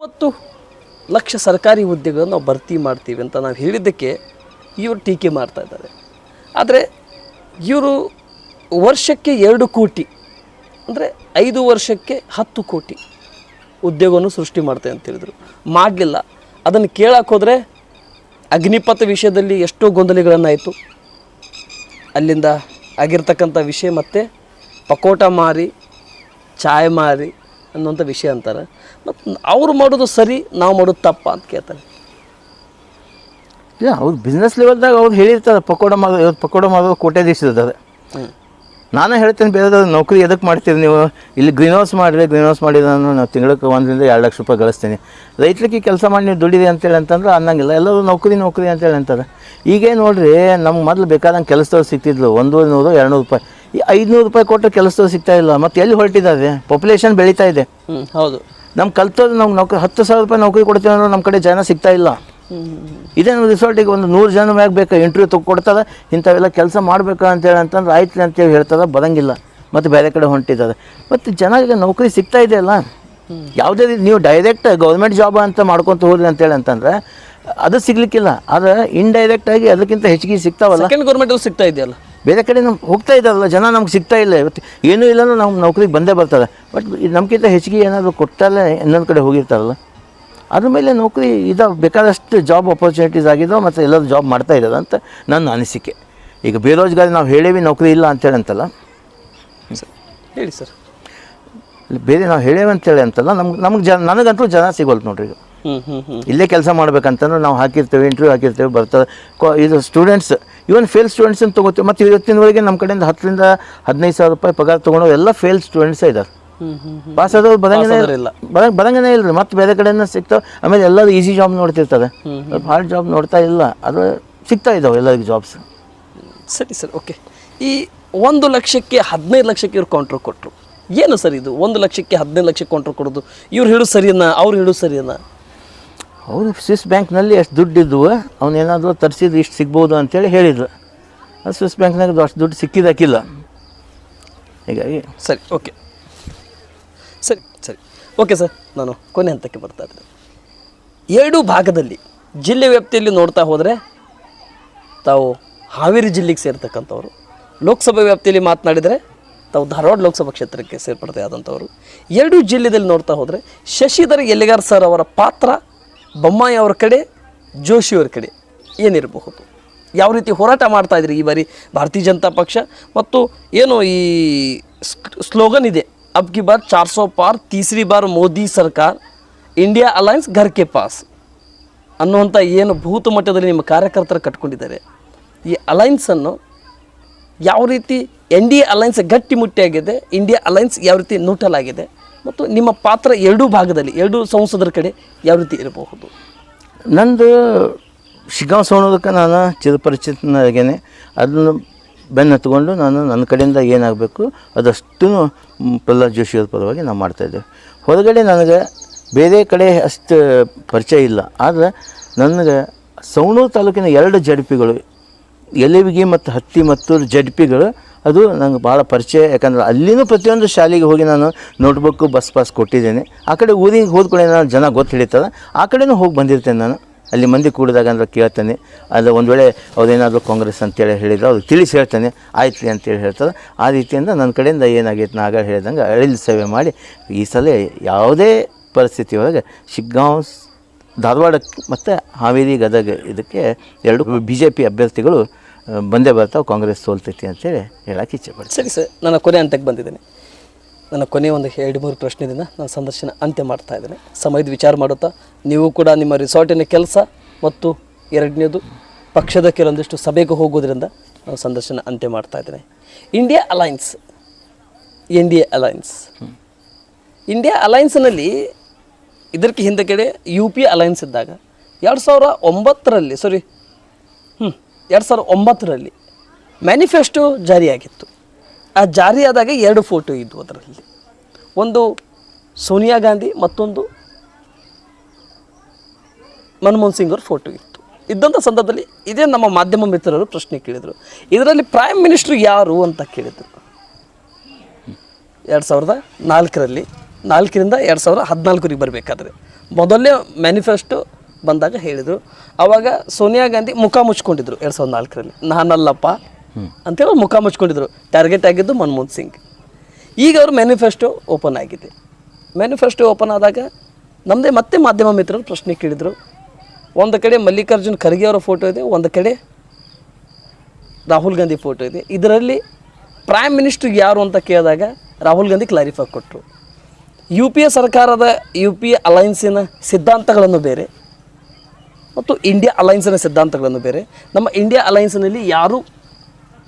ಇಪ್ಪತ್ತು ಲಕ್ಷ ಸರ್ಕಾರಿ ಹುದ್ದೆಗಳನ್ನು ನಾವು ಭರ್ತಿ ಮಾಡ್ತೀವಿ ಅಂತ ನಾವು ಹೇಳಿದ್ದಕ್ಕೆ ಇವರು ಟೀಕೆ ಮಾಡ್ತಾ ಇದ್ದಾರೆ. ಆದರೆ ಇವರು ವರ್ಷಕ್ಕೆ ಎರಡು ಕೋಟಿ, ಅಂದರೆ ಐದು ವರ್ಷಕ್ಕೆ ಹತ್ತು ಕೋಟಿ ಉದ್ಯೋಗವನ್ನು ಸೃಷ್ಟಿ ಮಾಡ್ತೇವೆ ಅಂತ ಹೇಳಿದರು. ಮಾಡಲಿಲ್ಲ. ಅದನ್ನು ಕೇಳಕ್ಕೆ ಹೋದರೆ ಅಗ್ನಿಪಥ ವಿಷಯದಲ್ಲಿ ಎಷ್ಟೋ ಗೊಂದಲಗಳನ್ನಾಯಿತು. ಅಲ್ಲಿಂದ ಆಗಿರ್ತಕ್ಕಂಥ ವಿಷಯ ಮತ್ತು ಪಕೋಟ ಮಾರಿ, ಚಾಯ್ ಮಾರಿ ಅನ್ನುವಂಥ ವಿಷಯ ಅಂತಾರೆ. ಮತ್ತು ಅವ್ರು ಮಾಡೋದು ಸರಿ ನಾವು ಮಾಡೋದು ತಪ್ಪ ಅಂತ ಕೇಳ್ತಾರೆ. ಇಲ್ಲ ಅವ್ರು ಬಿಸ್ನೆಸ್ ಲೆವೆಲ್ದಾಗ ಅವ್ರು ಹೇಳಿರ್ತಾರೆ ಪಕೋಡ ಮಾಡೋ ಇವತ್ತು ಪಕೋಡ ಮಾಡೋದು ದೇಶದ ಅದು. ನಾನು ಹೇಳ್ತೇನೆ ಬೇರೆ ನೌಕರಿ ಎದಕ್ಕೆ ಮಾಡ್ತೀರಿ ನೀವು? ಇಲ್ಲಿ ಗ್ರೀನ್ ಹೌಸ್ ಮಾಡಿರಿ ಗ್ರೀನ್ ಹೌಸ್ ಮಾಡಿದ ನಾನು ತಿಂಗಳಿಗೆ ಒಂದರಿಂದ ಎರಡು ಲಕ್ಷ ರೂಪಾಯಿ ಗಳಿಸ್ತೀನಿ. ರೈತರಿಗೆ ಕೆಲಸ ಮಾಡಿ ನೀವು ದುಡಿರಿ ಅಂತೇಳಿ ಅಂತಂದ್ರೆ ಅನ್ನಂಗಿಲ್ಲ. ಎಲ್ಲರೂ ನೌಕರಿ ನೌಕರಿ ಅಂತೇಳಿ ಅಂತಾರೆ. ಈಗೇ ನೋಡಿರಿ ನಮ್ಗೆ ಮೊದಲು ಬೇಕಾದಂಗೆ ಕೆಲಸದವ್ರು ಸಿಗ್ತಿದ್ಲು ಒಂದೂವರೆ ನೂರು ಎರಡು ನೂರು ರೂಪಾಯಿ. ಈ ಐದುನೂರು ರೂಪಾಯಿ ಕೊಟ್ಟರೆ ಕೆಲಸದವ್ರು ಸಿಗ್ತಾ ಇಲ್ಲ ಮತ್ತೆ ಎಲ್ಲಿ ಹೊರಟಿದ್ದಾರೆ ಪಾಪ್ಯುಲೇಷನ್ ಬೆಳೀತಾ ಇದೆ. ಹ್ಞೂ ಹೌದು. ನಮ್ಮ ಕಲ್ತೋದು ನಮ್ಗೆ ನೌಕರಿ ಹತ್ತು ಸಾವಿರ ರೂಪಾಯಿ ನೌಕರಿ ಕೊಡ್ತೀವಿ ಅಂದ್ರೆ ನಮ್ಮ ಕಡೆ ಜನ ಸಿಗ್ತಾ ಇಲ್ಲ. ಇದೇನು ರಿಸಾರ್ಟಿಗೆ ಒಂದು ನೂರು ಜನ ಮ್ಯಾಗ ಬೇಕು? ಇಂಟರ್ವ್ಯೂ ತಗೊಡ್ತಾರೆ ಇಂಥವೆಲ್ಲ ಕೆಲಸ ಮಾಡಬೇಕು ಅಂತೇಳಿ ಅಂತಂದ್ರೆ ಆಯ್ತು ಅಂತೇಳಿ ಹೇಳ್ತಾರೆ ಬರಂಗಿಲ್ಲ. ಮತ್ತು ಬೇರೆ ಕಡೆ ಹೊಂಟಿದ್ದಾರೆ. ಮತ್ತು ಜನರಿಗೆ ನೌಕರಿ ಸಿಗ್ತಾ ಇದೆಯಲ್ಲ ಯಾವುದೇ ರೀತಿ ನೀವು ಡೈರೆಕ್ಟ್ ಗೌರ್ಮೆಂಟ್ ಜಾಬ್ ಅಂತ ಮಾಡ್ಕೊತ ಹೋದ್ರಿ ಅಂತೇಳಿ ಅಂತಂದ್ರೆ ಅದು ಸಿಗ್ಲಿಕ್ಕಿಲ್ಲ. ಆದರೆ ಇಂಡೈರೆಕ್ಟ್ ಆಗಿ ಅದಕ್ಕಿಂತ ಹೆಚ್ಚಿಗೆ ಸಿಗ್ತಾವಲ್ಲ. ಸೆಕೆಂಡ್ ಗೌರ್ಮೆಂಟಲ್ಲಿ ಸಿಗ್ತಾ ಇದೆಯಲ್ಲ. ಬೇರೆ ಕಡೆ ನಮ್ಗೆ ಹೋಗ್ತಾ ಇದ್ದಾರಲ್ಲ ಜನ ನಮ್ಗೆ ಸಿಗ್ತಾ ಇಲ್ಲ. ಇವತ್ತು ಏನೂ ಇಲ್ಲ ನಮ್ಮ ನೌಕರಿಗೆ ಬಂದೇ ಬರ್ತಾರೆ. ಬಟ್ ನಮ್ಗಿಂತ ಹೆಚ್ಚಿಗೆ ಏನಾದರೂ ಕೊಟ್ಟಲ್ಲೇ ಇನ್ನೊಂದು ಕಡೆ ಹೋಗಿರ್ತಾರಲ್ಲ. ಅದ್ರ ಮೇಲೆ ನೌಕರಿ ಇದು ಬೇಕಾದಷ್ಟು ಜಾಬ್ ಅಪರ್ಚುನಿಟೀಸ್ ಆಗಿದ್ದಾವೆ ಮತ್ತು ಎಲ್ಲರೂ ಜಾಬ್ ಮಾಡ್ತಾ ಇದ್ದಾರೆ ಅಂತ ನನ್ನ ಅನಿಸಿಕೆ. ಈಗ ಬೇರೋಜ್ಗಾರಿ ನಾವು ಹೇಳೇವಿ ನೌಕರಿ ಇಲ್ಲ ಅಂತೇಳಿ ಅಂತಲ್ಲ. ಸರ್ ಹೇಳಿ ಸರ್. ಬೇರೆ ನಾವು ಹೇಳೇವಿ ಅಂತೇಳಿ ಅಂತಲ್ಲ ನಮ್ಗೆ ನಮ್ಗೆ ಜನ ನನಗಂತೂ ಜನ ಸಿಗೋಲ್ತು ನೋಡ್ರಿ ಈಗ. ಇಲ್ಲೇ ಕೆಲಸ ಮಾಡ್ಬೇಕಂತಂದ್ರೆ ನಾವು ಹಾಕಿರ್ತೇವೆ ಇಂಟರ್ವ್ಯೂ ಹಾಕಿರ್ತೇವೆ ಬರ್ತದೆ. ಕೊ ಇದು ಸ್ಟೂಡೆಂಟ್ಸ್ ಇವನ್ ಫೇಲ್ ಸ್ಟೂಡೆಂಟ್ಸನ್ನು ತೊಗೋತೀವಿ. ಮತ್ತು ಇವತ್ತಿನವರೆಗೆ ನಮ್ಮ ಕಡೆಯಿಂದ ಹತ್ತರಿಂದ ಹದಿನೈದು ಸಾವಿರ ರೂಪಾಯಿ ಪಗಾರ ತೊಗೊಂಡೋ ಎಲ್ಲ ಫೇಲ್ ಸ್ಟೂಡೆಂಟ್ಸ್ ಇದ್ದಾರೆ ಪಾಸ್ ಆದವ್ರು ಬರಂಗನೇ ಇಲ್ಲ. ಬರಂಗ ಬರಂಗನೇ ಇಲ್ಲ ರೀ ಮತ್ತೆ ಬೇರೆ ಕಡೆಯಿಂದ ಸಿಗ್ತಾವೆ. ಆಮೇಲೆ ಎಲ್ಲರೂ ಈಸಿ ಜಾಬ್ ನೋಡ್ತಿರ್ತಾರೆ. ಸ್ವಲ್ಪ ಹಾರ್ಡ್ ಜಾಬ್ ನೋಡ್ತಾ ಇಲ್ಲ. ಅದು ಸಿಗ್ತಾ ಇದ್ದಾವೆ ಎಲ್ಲರಿಗೂ ಜಾಬ್ಸ್ ಸರಿ ಸರ್ ಓಕೆ ಈ ಒಂದು ಲಕ್ಷಕ್ಕೆ ಹದಿನೈದು ಲಕ್ಷಕ್ಕೆ ಇವ್ರು ಕೌಂಟ್ರ್. ಕೊಟ್ಟರು ಏನು ಸರ್ ಇದು? ಒಂದು ಲಕ್ಷಕ್ಕೆ ಹದಿನೈದು ಲಕ್ಷಕ್ಕೆ ಕೌಂಟ್ರ್ ಕೊಡೋದು. ಇವ್ರು ಹೇಳು ಸರಿಯನ್ನ ಅವ್ರು ಹೇಳು ಸರಿಯನ್ನ ಹೌದು ಸ್ವಿಸ್ ಬ್ಯಾಂಕ್ನಲ್ಲಿ ಎಷ್ಟು ದುಡ್ಡು ಇದ್ವು ಅವನೇನಾದರೂ ತರಿಸಿದ್ದು ಇಷ್ಟು ಸಿಗ್ಬೋದು ಅಂತೇಳಿ ಹೇಳಿದ್ರು. ಅದು ಸ್ವಿಸ್ ಬ್ಯಾಂಕ್ನಾಗ ಅಷ್ಟು ದುಡ್ಡು ಸಿಕ್ಕಿದಾಕಿಲ್ಲ ಹೀಗಾಗಿ ಸರಿ, ಓಕೆ. ಸರಿ ಸರಿ. ಓಕೆ ಸರ್, ನಾನು ಕೊನೆ ಹಂತಕ್ಕೆ ಬರ್ತಾ ಇದ್ದೆ ಎರಡೂ ಭಾಗದಲ್ಲಿ ಜಿಲ್ಲೆ ವ್ಯಾಪ್ತಿಯಲ್ಲಿ ನೋಡ್ತಾ ಹೋದರೆ ತಾವು ಹಾವೇರಿ ಜಿಲ್ಲೆಗೆ ಸೇರ್ತಕ್ಕಂಥವ್ರು. ಲೋಕಸಭೆ ವ್ಯಾಪ್ತಿಯಲ್ಲಿ ಮಾತನಾಡಿದರೆ ತಾವು ಧಾರವಾಡ ಲೋಕಸಭಾ ಕ್ಷೇತ್ರಕ್ಕೆ ಸೇರ್ಪಡೆ ಆದಂಥವ್ರು ಎರಡೂ ಜಿಲ್ಲೆಯಲ್ಲಿ ನೋಡ್ತಾ ಹೋದರೆ ಶಶಿಧರ್ ಎಲ್ಲಿಗಾರ್ ಸರ್ ಅವರ ಪಾತ್ರ ಬೊಮ್ಮಾಯಿ ಅವ್ರ ಕಡೆ, ಜೋಶಿ ಅವರ ಕಡೆ ಏನಿರಬಹುದು? ಯಾವ ರೀತಿ ಹೋರಾಟ ಮಾಡ್ತಾ ಇದ್ರಿ ಈ ಬಾರಿ ಭಾರತೀಯ ಜನತಾ ಪಕ್ಷ? ಮತ್ತು ಏನು ಈ ಸ್ಲೋಗನ್ ಇದೆ, ಅಬ್ ಕಿ ಬಾರ್ ಚಾರ್ ಸೋ ಪಾರ್, ತೀಸರಿ ಬಾರ್ ಮೋದಿ ಸರ್ಕಾರ, ಇಂಡಿಯಾ ಅಲಯನ್ಸ್ ಘರ್ ಕೆ ಪಾಸ್ ಅನ್ನುವಂಥ ಏನು ಭೂತ ಮಟ್ಟದಲ್ಲಿ ನಿಮ್ಮ ಕಾರ್ಯಕರ್ತರು ಕಟ್ಕೊಂಡಿದ್ದಾರೆ. ಈ ಅಲೈನ್ಸನ್ನು ಯಾವ ರೀತಿ ಎನ್ ಡಿ ಎ ಅಲೈನ್ಸ್ ಗಟ್ಟಿಮುಟ್ಟಿಯಾಗಿದೆ, ಇಂಡಿಯಾ ಅಲೈನ್ಸ್ ಯಾವ ರೀತಿ ನೂಟಲಾಗಿದೆ ಮತ್ತು ನಿಮ್ಮ ಪಾತ್ರ ಎರಡೂ ಭಾಗದಲ್ಲಿ, ಎರಡೂ ಸಂಸದರ ಕಡೆ ಯಾವ ರೀತಿ ಇರಬಹುದು? ನಂದು ಶಿಗ್ಗಾಂವ್ ಸೋಣೋದಕ್ಕೆ ನಾನು ಚಿರಪರಿಚಿತನಾಗೇನೆ ಅದನ್ನು ಬೆನ್ನು ಹತ್ಕೊಂಡು ನಾನು ನನ್ನ ಕಡೆಯಿಂದ ಏನಾಗಬೇಕು ಅದಷ್ಟು ಪ್ರಹ್ಲಾದ್ ಜೋಶಿಯವ್ರ ಪರವಾಗಿ ನಾನು ಮಾಡ್ತಾಯಿದ್ದೆ ಹೊರಗಡೆ ನನಗೆ ಬೇರೆ ಕಡೆ ಅಷ್ಟು ಪರಿಚಯ ಇಲ್ಲ. ಆದರೆ ನನಗೆ ಸವಣೂರು ತಾಲೂಕಿನ ಎರಡು ಜಡ್ಪಿಗಳು ಎಲೆವಿಗಿ ಮತ್ತು ಹತ್ತಿ ಮತ್ತು ಜಡ್ಪಿಗಳು ಅದು ನಂಗೆ ಭಾಳ ಪರಿಚಯ. ಯಾಕಂದ್ರೆ ಅಲ್ಲಿನೂ ಪ್ರತಿಯೊಂದು ಶಾಲೆಗೆ ಹೋಗಿ ನಾನು ನೋಟ್ಬುಕ್ಕು, ಬಸ್ ಪಾಸ್ ಕೊಟ್ಟಿದ್ದೇನೆ. ಆ ಕಡೆ ಊರಿಗೆ ಹೋದ ನಾನು ಜನ ಗೊತ್ತು ಹಿಡಿತದ ಆ ಕಡೆನೂ ಹೋಗಿ ಬಂದಿರ್ತೇನೆ ನಾನು. ಅಲ್ಲಿ ಮಂದಿ ಕೂಡಿದಾಗ ಅಂದ್ರೆ ಕೇಳ್ತೇನೆ. ಅದು ಒಂದು ವೇಳೆ ಅವ್ರೇನಾದರೂ ಕಾಂಗ್ರೆಸ್ ಅಂತೇಳಿ ಹೇಳಿದ್ರು ಅವ್ರಿಗೆ ತಿಳಿಸಿ ಹೇಳ್ತೇನೆ. ಆಯ್ತು ಅಂತೇಳಿ ಹೇಳ್ತಾರೆ ಆ ರೀತಿಯಿಂದ ನನ್ನ ಕಡೆಯಿಂದ ಏನಾಗೈತೆ ನಾ ಆಗ ಹೇಳಿದಂಗೆ ಅಳಿಲ್ ಸೇವೆ ಮಾಡಿ ಈ ಸಲ ಯಾವುದೇ ಪರಿಸ್ಥಿತಿ ಒಳಗೆ ಶಿಗ್ಗಾಂವ್, ಧಾರವಾಡ ಮತ್ತು ಹಾವೇರಿ ಗದಗ ಇದಕ್ಕೆ ಎರಡು ಬಿ ಜೆ ಪಿ ಅಭ್ಯರ್ಥಿಗಳು ಬಂದೇ ಬರ್ತಾವೆ ಕಾಂಗ್ರೆಸ್ ಸೋಲ್ತೈತಿ ಅಂತೇಳಿ ಹೇಳಕ್ಕೆ ಇಚ್ಛೆ ಪಡ್ತೀನಿ. ಸರಿ ಸರ್, ನನ್ನ ಕೊನೆ ಹಂತಕ್ಕೆ ಬಂದಿದ್ದೇನೆ. ನನ್ನ ಕೊನೆ ಒಂದು ಎರಡು ಮೂರು ಪ್ರಶ್ನೆದಿಂದ ನಾನು ಸಂದರ್ಶನ ಅಂತ್ಯ ಮಾಡ್ತಾ ಇದ್ದೇನೆ. ಸಮಯದ ವಿಚಾರ ಮಾಡುತ್ತಾ, ನೀವು ಕೂಡ ನಿಮ್ಮ ರಿಸಾರ್ಟಿನ ಕೆಲಸ ಮತ್ತು ಎರಡನೇದು ಪಕ್ಷದ ಕೆಲವೊಂದಿಷ್ಟು ಸಭೆಗೆ ಹೋಗೋದ್ರಿಂದ ನಾನು ಸಂದರ್ಶನ ಅಂತ್ಯ ಮಾಡ್ತಾ ಇದ್ದೇನೆ. India alliance N D A alliance India ಅಲೈನ್ಸ್ನಲ್ಲಿ ಇದಕ್ಕೆ ಹಿಂದೆ ಕಡೆ ಯು ಪಿ ಅಲೈನ್ಸ್ ಇದ್ದಾಗ, ಎರಡು ಸಾವಿರ ಒಂಬತ್ತರಲ್ಲಿ ಸಾರಿ ಹ್ಞೂ ಎರಡು ಸಾವಿರದ ಒಂಬತ್ತರಲ್ಲಿ ಮ್ಯಾನಿಫೆಸ್ಟೋ ಜಾರಿಯಾಗಿತ್ತು. ಆ ಜಾರಿಯಾದಾಗ ಎರಡು ಫೋಟೋ ಇದ್ದವು ಅದರಲ್ಲಿ. ಒಂದು ಸೋನಿಯಾ ಗಾಂಧಿ, ಮತ್ತೊಂದು ಮನಮೋಹನ್ ಸಿಂಗ್ ಅವ್ರ ಫೋಟೋ ಇತ್ತು. ಇದ್ದಂಥ ಸಂದರ್ಭದಲ್ಲಿ ಇದೇ ನಮ್ಮ ಮಾಧ್ಯಮ ಮಿತ್ರರು ಪ್ರಶ್ನೆ ಕೇಳಿದರು. ಇದರಲ್ಲಿ ಪ್ರೈಮ್ ಮಿನಿಸ್ಟ್ರು ಯಾರು ಅಂತ ಕೇಳಿದರು. ಎರಡು ಸಾವಿರದ ನಾಲ್ಕರಲ್ಲಿ, ನಾಲ್ಕರಿಂದ ಎರಡು ಸಾವಿರದ ಹದಿನಾಲ್ಕರಿಗೆ ಬರಬೇಕಾದ್ರೆ. ಮೊದಲನೇ ಮ್ಯಾನಿಫೆಸ್ಟೋ ಬಂದಾಗ ಹೇಳಿದರು. ಅವಾಗ ಸೋನಿಯಾ ಗಾಂಧಿ ಮುಖ ಮುಚ್ಕೊಂಡಿದ್ರು ಎರಡು ಸಾವಿರದ ನಾಲ್ಕರಲ್ಲಿ. ನಾನಲ್ಲಪ್ಪ ಅಂತೇಳಿ ಮುಖ ಮುಚ್ಕೊಂಡಿದ್ರು. ಟಾರ್ಗೆಟ್ ಆಗಿದ್ದು ಮನಮೋಹನ್ ಸಿಂಗ್. ಈಗ ಅವ್ರ ಮ್ಯಾನಿಫೆಸ್ಟೋ ಓಪನ್ ಆಗಿದೆ. ಮ್ಯಾನಿಫೆಸ್ಟೋ ಓಪನ್ ಆದಾಗ ನಮ್ಮದೇ ಮತ್ತೆ ಮಾಧ್ಯಮ ಮಿತ್ರರು ಪ್ರಶ್ನೆ ಕೇಳಿದರು. ಒಂದು ಕಡೆ ಮಲ್ಲಿಕಾರ್ಜುನ್ ಖರ್ಗೆ ಅವರ ಫೋಟೋ ಇದೆ, ಒಂದು ಕಡೆ ರಾಹುಲ್ ಗಾಂಧಿ ಫೋಟೋ ಇದೆ. ಇದರಲ್ಲಿ ಪ್ರೈಮ್ ಮಿನಿಸ್ಟರ್ ಯಾರು ಅಂತ ಕೇಳಿದಾಗ ರಾಹುಲ್ ಗಾಂಧಿ ಕ್ಲಾರಿಫೈ ಕೊಟ್ಟರು ಯು ಪಿ ಎ ಸರ್ಕಾರದ ಯು ಪಿ ಎ ಅಲೈನ್ಸಿನ ಸಿದ್ಧಾಂತಗಳನ್ನು ಬೇರೆ. ಮತ್ತು ಇಂಡಿಯಾ ಅಲೈನ್ಸಿನ ಸಿದ್ಧಾಂತಗಳನ್ನು ಬೇರೆ. ನಮ್ಮ ಇಂಡಿಯಾ ಅಲೈನ್ಸ್ನಲ್ಲಿ ಯಾರು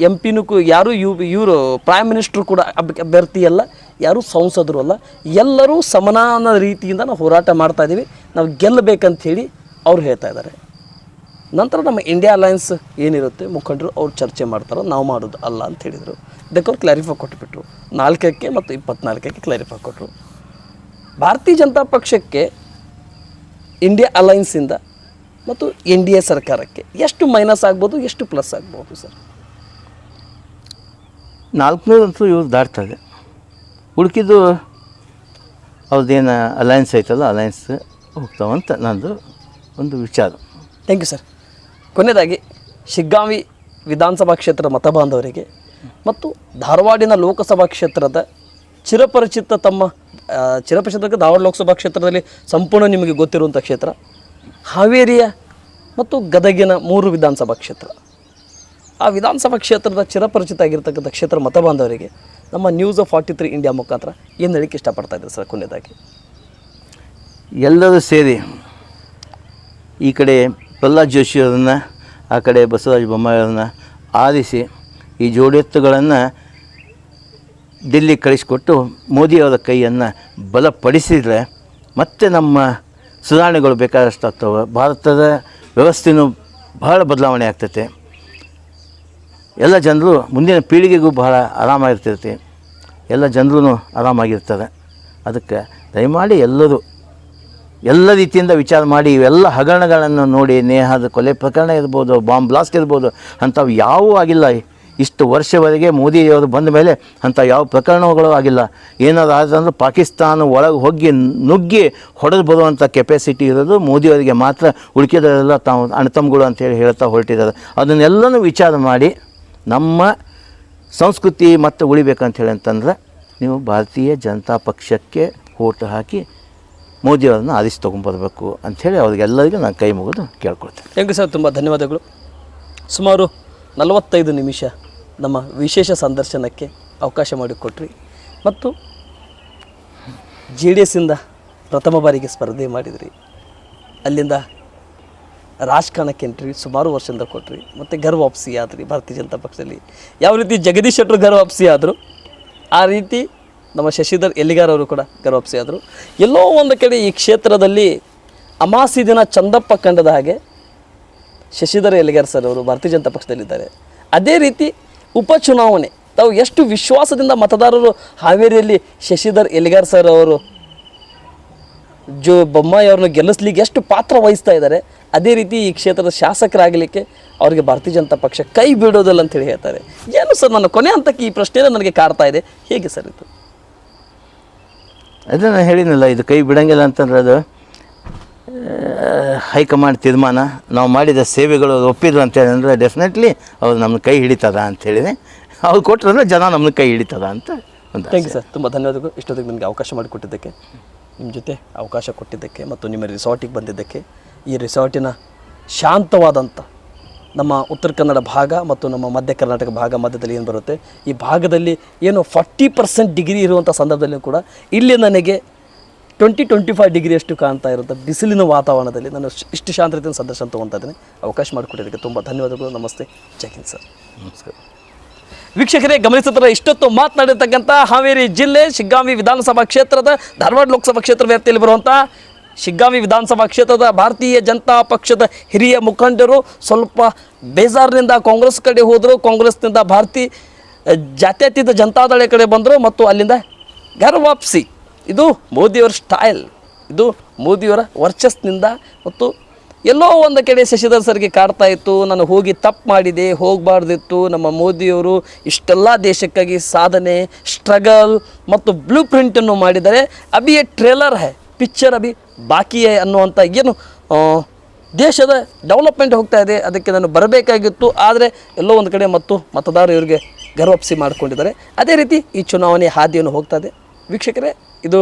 ಎಂ ಪಿನೂ ಯಾರು ಯು, ಇವರು ಪ್ರೈಮ್ ಮಿನಿಸ್ಟ್ರು ಕೂಡ ಅಭ್ಯರ್ಥಿಯಲ್ಲ, ಯಾರು ಸಂಸದರು ಅಲ್ಲ, ಎಲ್ಲರೂ ಸಮಾನ ರೀತಿಯಿಂದ ನಾವು ಹೋರಾಟ ಮಾಡ್ತಾ ಇದ್ದೀವಿ ನಾವು ಗೆಲ್ಲಬೇಕಂತ ಹೇಳಿ ಅವ್ರು ಹೇಳ್ತಾ ಇದ್ದಾರೆ. ನಂತರ ನಮ್ಮ ಇಂಡಿಯಾ ಅಲೈನ್ಸ್ ಏನಿರುತ್ತೆ, ಮುಖಂಡರು ಅವ್ರು ಚರ್ಚೆ ಮಾಡ್ತಾರೋ, ನಾವು ಮಾಡೋದು ಅಲ್ಲ ಅಂತ ಹೇಳಿದರು. ಇದಕ್ಕೆ ಅವ್ರು ಕ್ಲಾರಿಫೈ ಕೊಟ್ಟುಬಿಟ್ರು ನಾಲ್ಕಕ್ಕೆ ಮತ್ತು ಇಪ್ಪತ್ನಾಲ್ಕಕ್ಕೆ ಕ್ಲಾರಿಫೈ ಕೊಟ್ಟರು ಭಾರತೀಯ ಜನತಾ ಪಕ್ಷಕ್ಕೆ ಇಂಡಿಯಾ ಅಲೈನ್ಸಿಂದ ಮತ್ತು ಎನ್ ಡಿ ಎ ಸರ್ಕಾರಕ್ಕೆ. ಎಷ್ಟು ಮೈನಸ್ ಆಗ್ಬೋದು ಎಷ್ಟು ಪ್ಲಸ್ ಆಗ್ಬೋದು ಸರ್? ನಾಲ್ಕುನೂರಂತೂ ಇವ್ರು ದಾಟ್ತದೆ ಹುಡುಕಿದ್ದು ಅವ್ರದ್ದೇನು ಅಲಯನ್ಸ್ ಐತಲ್ಲ ಅಲಯನ್ಸ್ ಹೋಗ್ತಾವಂತ ನಂದು ಒಂದು ವಿಚಾರ. ಥ್ಯಾಂಕ್ ಯು ಸರ್ ಕೊನೆಯದಾಗಿ ಶಿಗ್ಗಾಂವಿ ವಿಧಾನಸಭಾ ಕ್ಷೇತ್ರದ ಮತಬಾಂಧವರಿಗೆ ಮತ್ತು ಧಾರವಾಡಿನ ಲೋಕಸಭಾ ಕ್ಷೇತ್ರದ ಚಿರಪರಿಚಿತ ತಮ್ಮ ಚಿರಪರಿಚಿತ ಧಾರವಾಡ ಲೋಕಸಭಾ ಕ್ಷೇತ್ರದಲ್ಲಿ ಸಂಪೂರ್ಣ ನಿಮಗೆ ಗೊತ್ತಿರುವಂಥ ಕ್ಷೇತ್ರ ಹಾವೇರಿಯ ಮತ್ತು ಗದಗಿನ ಮೂರು ವಿಧಾನಸಭಾ ಕ್ಷೇತ್ರ. ಆ ವಿಧಾನಸಭಾ ಕ್ಷೇತ್ರದ ಚಿರಪರಿಚಿತ ಆಗಿರ್ತಕ್ಕಂಥ ಕ್ಷೇತ್ರ ಮತಬಾಂಧವರಿಗೆ ನಮ್ಮ news of forty three India ಮುಖಾಂತರ ಏನು ಹೇಳಕ್ಕೆ ಇಷ್ಟಪಡ್ತಾ ಇದ್ದಾರೆ ಸರ್ ಕೊನೆಯದಾಗಿ? ಎಲ್ಲರೂ ಸೇರಿ ಈ ಕಡೆ ಪ್ರಹ್ಲಾದ್ ಜೋಶಿಯವರನ್ನು ಆ ಕಡೆ ಬಸವರಾಜ ಬೊಮ್ಮಾಯಿಯವರನ್ನು ಆರಿಸಿ ಈ ಜೋಡೆತ್ತುಗಳನ್ನು ಡೆಲ್ಲಿ ಕಳಿಸಿಕೊಟ್ಟು ಮೋದಿಯವರ ಕೈಯನ್ನು ಬಲಪಡಿಸಿದರೆ ಮತ್ತೆ ನಮ್ಮ ಸುಧಾರಣೆಗಳು ಬೇಕಾದಷ್ಟು ಆಗ್ತವೆ. ಭಾರತದ ವ್ಯವಸ್ಥೆಯೂ ಬಹಳ ಬದಲಾವಣೆ ಆಗ್ತೈತೆ. ಎಲ್ಲ ಜನರು ಮುಂದಿನ ಪೀಳಿಗೆಗೂ ಬಹಳ ಆರಾಮಾಗಿರ್ತೈತಿ. ಎಲ್ಲ ಜನರೂ ಆರಾಮಾಗಿರ್ತಾರೆ ಅದಕ್ಕೆ ದಯಮಾಡಿ ಎಲ್ಲರೂ ಎಲ್ಲ ರೀತಿಯಿಂದ ವಿಚಾರ ಮಾಡಿ ಇವೆಲ್ಲ ಹಗರಣಗಳನ್ನು ನೋಡಿ, ನೇಹದ ಕೊಲೆ ಪ್ರಕರಣ ಇರ್ಬೋದು, ಬಾಂಬ್ ಬ್ಲಾಸ್ಟ್ ಇರ್ಬೋದು, ಅಂಥವು ಯಾವೂ ಆಗಿಲ್ಲ. ಇಷ್ಟು ವರ್ಷವರೆಗೆ ಮೋದಿಯವರು ಬಂದ ಮೇಲೆ ಅಂಥ ಯಾವ ಪ್ರಕರಣಗಳು ಆಗಿಲ್ಲ. ಏನಾದ್ರು ಆದಂದ್ರೆ ಪಾಕಿಸ್ತಾನ ಒಳಗೆ ಹೋಗಿ ನುಗ್ಗಿ ಹೊಡೆದು ಬರುವಂಥ ಕೆಪಾಸಿಟಿ ಇರೋದು ಮೋದಿಯವರಿಗೆ ಮಾತ್ರ. ಉಳಿಕೆದಲ್ಲ ತಾವು ಅಣತಮ್ಗಳು ಅಂತೇಳಿ ಹೇಳ್ತಾ ಹೊರಟಿದ್ದಾರೆ. ಅದನ್ನೆಲ್ಲನೂ ವಿಚಾರ ಮಾಡಿ ನಮ್ಮ ಸಂಸ್ಕೃತಿ ಮತ್ತೆ ಉಳಿಬೇಕಂತ ಹೇಳಿ ಅಂತಂದ್ರೆ ನೀವು ಭಾರತೀಯ ಜನತಾ ಪಕ್ಷಕ್ಕೆ ಓಟು ಹಾಕಿ ಮೋದಿಯವರನ್ನ ಆರಿಸಿ ತೊಗೊಂಬರ್ಬೇಕು ಅಂಥೇಳಿ ಅವ್ರಿಗೆಲ್ಲರಿಗೂ ನಾನು ಕೈ ಮುಗಿದು ಕೇಳ್ಕೊಳ್ತೇನೆ. ಥ್ಯಾಂಕ್ ಯು ಸರ್, ತುಂಬ ಧನ್ಯವಾದಗಳು. ಸುಮಾರು ನಲವತ್ತೈದು ನಿಮಿಷ ನಮ್ಮ ವಿಶೇಷ ಸಂದರ್ಶನಕ್ಕೆ ಅವಕಾಶ ಮಾಡಿಕೊಟ್ರಿ. ಮತ್ತು ಜೆ ಡಿ ಎಸ್ಸಿಂದ ಪ್ರಥಮ ಬಾರಿಗೆ ಸ್ಪರ್ಧೆ ಮಾಡಿದ್ರಿ. ಅಲ್ಲಿಂದ ರಾಜಕಾರಣಕ್ಕೆ ಎಂಟ್ರಿ ಸುಮಾರು ವರ್ಷದಿಂದ ಕೊಟ್ರಿ. ಮತ್ತು ಗರ್ ವಾಪಸಿ ಆದ್ರಿ ಭಾರತೀಯ ಜನತಾ ಪಕ್ಷದಲ್ಲಿ. ಯಾವ ರೀತಿ ಜಗದೀಶ್ ಶೆಟ್ಟರು ಗರ್ ವಾಪಸಿ ಆದರು, ಆ ರೀತಿ ನಮ್ಮ ಶಶಿಧರ್ ಎಲ್ಲಿಗಾರ್ ಅವರು ಕೂಡ ಗರ್ ವಾಪಸಿ ಆದರು. ಎಲ್ಲೋ ಒಂದು ಕಡೆ ಈ ಕ್ಷೇತ್ರದಲ್ಲಿ ಅಮಾಸಿ ದಿನ ಚಂದಪ್ಪ ಕಂಡದ ಹಾಗೆ ಶಶಿಧರ್ ಎಲ್ಲಿಗಾರ್ ಸರ್ ಅವರು ಭಾರತೀಯ ಜನತಾ ಪಕ್ಷದಲ್ಲಿದ್ದಾರೆ. ಅದೇ ರೀತಿ ಉಪಚುನಾವಣೆ. ತಾವು ಎಷ್ಟು ವಿಶ್ವಾಸದಿಂದ ಮತದಾರರು ಹಾವೇರಿಯಲ್ಲಿ ಶಶಿಧರ್ ಎಲಿಗಾರ್ ಸರ್ ಅವರು? ಜೋ ಬೊಮ್ಮಾಯಿ ಅವ್ರನ್ನ ಗೆಲ್ಲಿಸ್ಲಿಕ್ಕೆ ಎಷ್ಟು ಪಾತ್ರ ವಹಿಸ್ತಾ ಇದ್ದಾರೆ. ಅದೇ ರೀತಿ ಈ ಕ್ಷೇತ್ರದ ಶಾಸಕರಾಗಲಿಕ್ಕೆ ಅವರಿಗೆ ಭಾರತೀಯ ಜನತಾ ಪಕ್ಷ ಕೈ ಬಿಡೋದಿಲ್ಲ ಅಂತೇಳಿ ಹೇಳ್ತಾರೆ. ಏನು ಸರ್ ನನ್ನ ಕೊನೆ ಹಂತಕ್ಕೆ ಈ ಪ್ರಶ್ನೆ ನನಗೆ ಕಾಡ್ತಾ ಇದೆ. ಹೇಗೆ ಸರ್ ಇದು? ಅದೇ ನಾನು ಹೇಳಿದ್ನಲ್ಲ, ಇದು ಕೈ ಬಿಡಂಗಿಲ್ಲ ಅಂತಂದ್ರೆ ಅದು? ಹೈಕಮಾಂಡ್ ತೀರ್ಮಾನ ನಾವು ಮಾಡಿದ ಸೇವೆಗಳು ಒಪ್ಪಿದ್ರು ಅಂತೇಳಿ ಅಂದರೆ ಡೆಫಿನೆಟ್ಲಿ ಅವ್ರು ನಮ್ಮ ಕೈ ಹಿಡಿತದ ಅಂತೇಳಿದೆ ಅವ್ರು ಕೊಟ್ಟರೆ ಜನ ನಮ್ಮ ಕೈ ಹಿಡಿತದ ಅಂತ ಒಂದು ಥ್ಯಾಂಕ್ ಯು ಸರ್ ತುಂಬ ಧನ್ಯವಾದಗಳು. ಇಷ್ಟೊತ್ತಿಗೆ ನಿಮಗೆ ಅವಕಾಶ ಮಾಡಿಕೊಟ್ಟಿದ್ದಕ್ಕೆ ನಿಮ್ಮ ಜೊತೆ ಅವಕಾಶ ಕೊಟ್ಟಿದ್ದಕ್ಕೆ ಮತ್ತು ನಿಮ್ಮ ರಿಸಾರ್ಟಿಗೆ ಬಂದಿದ್ದಕ್ಕೆ ಈ ರಿಸಾರ್ಟಿನ ಶಾಂತವಾದಂಥ ನಮ್ಮ ಉತ್ತರ ಕನ್ನಡ ಭಾಗ ಮತ್ತು ನಮ್ಮ ಮಧ್ಯ ಕರ್ನಾಟಕ ಭಾಗ ಮಧ್ಯದಲ್ಲಿ ಏನು ಬರುತ್ತೆ ಈ ಭಾಗದಲ್ಲಿ ಏನು ಫಾರ್ಟಿ ಪರ್ಸೆಂಟ್ ಡಿಗ್ರಿ ಇರುವಂಥ ಸಂದರ್ಭದಲ್ಲಿ ಕೂಡ ಇಲ್ಲಿ ನನಗೆ ಟ್ವೆಂಟಿ ಟ್ವೆಂಟಿ ಫೈವ್ ಡಿಗ್ರಿಯಷ್ಟು ಕಾಣ್ತಾ ಇರುತ್ತೆ ಬಿಸಿಲಿನ ವಾತಾವರಣದಲ್ಲಿ. ನಾನು ಇಷ್ಟು ಶಾಂತ ರೀತಿಯ ಸಂದರ್ಶನ ತೊಗೊತಾ ಇದ್ದೀನಿ. ಅವಕಾಶ ಮಾಡಿಕೊಟ್ಟಿದ್ದಕ್ಕೆ ತುಂಬ ಧನ್ಯವಾದಗಳು. ನಮಸ್ತೆ. ಜೈ ಹಿಂದ್ ಸರ್. ನಮಸ್ಕಾರ. ವೀಕ್ಷಕರೇ ಗಮನಿಸುತ್ತಾರೆ ಇಷ್ಟೊತ್ತು ಮಾತನಾಡಿರ್ತಕ್ಕಂಥ ಹಾವೇರಿ ಜಿಲ್ಲೆ ಶಿಗ್ಗಾಂವಿ ವಿಧಾನಸಭಾ ಕ್ಷೇತ್ರದ ಧಾರವಾಡ ಲೋಕಸಭಾ ಕ್ಷೇತ್ರ ವ್ಯಾಪ್ತಿಯಲ್ಲಿ ಬರುವಂಥ ಶಿಗ್ಗಾಂವಿ ವಿಧಾನಸಭಾ ಕ್ಷೇತ್ರದ ಭಾರತೀಯ ಜನತಾ ಪಕ್ಷದ ಹಿರಿಯ ಮುಖಂಡರು ಸ್ವಲ್ಪ ಬೇಜಾರಿನಿಂದ ಕಾಂಗ್ರೆಸ್ ಕಡೆ ಹೋದರು. ಕಾಂಗ್ರೆಸ್ನಿಂದ ಭಾರತೀಯ ಜಾತ್ಯತೀತ ಜನತಾದಳ ಕಡೆ ಬಂದರು ಮತ್ತು ಅಲ್ಲಿಂದ ಗರ್ ವಾಪಸಿ ಇದು ಮೋದಿಯವರ ಸ್ಟೈಲ್ ಇದು ಮೋದಿಯವರ ವರ್ಚಸ್ನಿಂದ ಮತ್ತು ಎಲ್ಲೋ ಒಂದು ಕಡೆ ಶಶಿಧರ್ ಸರ್ಗೆ ಕಾಡ್ತಾ ಇತ್ತು, ನಾನು ಹೋಗಿ ತಪ್ಪು ಮಾಡಿದೆ, ಹೋಗಬಾರ್ದಿತ್ತು, ನಮ್ಮ ಮೋದಿಯವರು ಇಷ್ಟೆಲ್ಲ ದೇಶಕ್ಕಾಗಿ ಸಾಧನೆ ಸ್ಟ್ರಗಲ್ ಮತ್ತು ಬ್ಲೂ ಪ್ರಿಂಟನ್ನು ಮಾಡಿದರೆ ಅಭಿ ಟ್ರೇಲರ್ ಹೇ ಪಿಕ್ಚರ್ ಅಭಿ ಬಾಕಿ ಅನ್ನುವಂಥ ಏನು ದೇಶದ ಡೆವಲಪ್ಮೆಂಟ್ ಹೋಗ್ತಾ ಇದೆ, ಅದಕ್ಕೆ ನಾನು ಬರಬೇಕಾಗಿತ್ತು. ಆದರೆ ಎಲ್ಲೋ ಒಂದು ಕಡೆ ಮತ್ತು ಮತದಾರರು ಇವರಿಗೆ ಗರ್ವಪ್ಸಿ ಮಾಡಿಕೊಂಡಿದ್ದಾರೆ. ಅದೇ ರೀತಿ ಈ ಚುನಾವಣೆ ಹಾದಿಯನ್ನು ಹೋಗ್ತಾ ಇದೆ. ವೀಕ್ಷಕರೇ ಇದು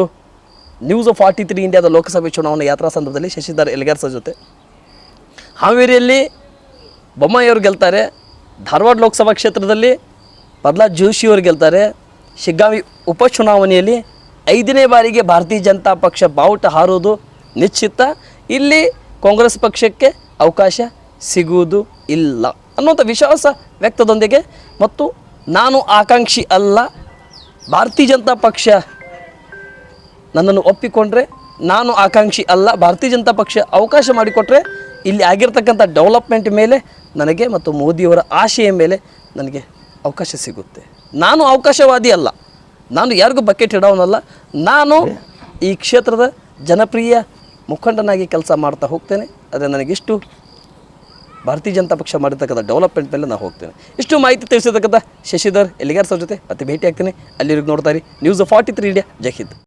ನ್ಯೂಸ್ ಫಾರ್ಟಿ ತ್ರೀ ಇಂಡಿಯಾದ ಲೋಕಸಭೆ ಚುನಾವಣೆ ಯಾತ್ರಾ ಸಂದರ್ಭದಲ್ಲಿ ಶಶಿಧರ್ ಎಲ್ಗಾರ್ಸ ಜೊತೆ. ಹಾವೇರಿಯಲ್ಲಿ ಬೊಮ್ಮಾಯಿಯವರು ಗೆಲ್ತಾರೆ, ಧಾರವಾಡ ಲೋಕಸಭಾ ಕ್ಷೇತ್ರದಲ್ಲಿ ಪ್ರಹ್ಲಾದ್ ಜೋಶಿಯವರು ಗೆಲ್ತಾರೆ, ಶಿಗ್ಗಾವಿ ಉಪಚುನಾವಣೆಯಲ್ಲಿ ಐದನೇ ಬಾರಿಗೆ ಭಾರತೀಯ ಜನತಾ ಪಕ್ಷ ಬಾವುಟ ಹಾರುವುದು ನಿಶ್ಚಿತ. ಇಲ್ಲಿ ಕಾಂಗ್ರೆಸ್ ಪಕ್ಷಕ್ಕೆ ಅವಕಾಶ ಸಿಗುವುದು ಇಲ್ಲ ಅನ್ನುವಂಥ ವಿಶ್ವಾಸ ವ್ಯಕ್ತದೊಂದಿಗೆ. ಮತ್ತು ನಾನು ಆಕಾಂಕ್ಷಿ ಅಲ್ಲ, ಭಾರತೀಯ ಜನತಾ ಪಕ್ಷ ನನ್ನನ್ನು ಒಪ್ಪಿಕೊಂಡ್ರೆ ನಾನು ಆಕಾಂಕ್ಷಿ ಅಲ್ಲ, ಭಾರತೀಯ ಜನತಾ ಪಕ್ಷ ಅವಕಾಶ ಮಾಡಿಕೊಟ್ರೆ ಇಲ್ಲಿ ಆಗಿರ್ತಕ್ಕಂಥ ಡೆವಲಪ್ಮೆಂಟ್ ಮೇಲೆ ನನಗೆ ಮತ್ತು ಮೋದಿಯವರ ಆಶೆಯ ಮೇಲೆ ನನಗೆ ಅವಕಾಶ ಸಿಗುತ್ತೆ. ನಾನು ಅವಕಾಶವಾದಿ ಅಲ್ಲ, ನಾನು ಯಾರಿಗೂ ಬಕೆಟ್ ಇಡೋನಲ್ಲ, ನಾನು ಈ ಕ್ಷೇತ್ರದ ಜನಪ್ರಿಯ ಮುಖಂಡನಾಗಿ ಕೆಲಸ ಮಾಡ್ತಾ ಹೋಗ್ತೇನೆ. ಅದೇ ನನಗಿಷ್ಟು ಭಾರತೀಯ ಜನತಾ ಪಕ್ಷ ಮಾಡಿರ್ತಕ್ಕಂಥ ಡೆವಲಪ್ಮೆಂಟ್ ಮೇಲೆ ನಾನು ಹೋಗ್ತೇನೆ. ಇಷ್ಟು ಮಾಹಿತಿ ತಿಳಿಸಿರ್ತಕ್ಕಂಥ ಶಶಿಧರ್ ಎಲ್ಲಿಗಾರ್ ಸರ್ ಜೊತೆ ಮತ್ತೆ ಭೇಟಿ ಆಗ್ತೀನಿ ಅಲ್ಲಿವ್ರಿಗೆ ನೋಡ್ತಾ ಇರಿ. ನ್ಯೂಸ್ ಫಾರ್ಟಿ ತ್ರೀ ಇಂಡಿಯಾ ಜೈ ಹಿಂದ್.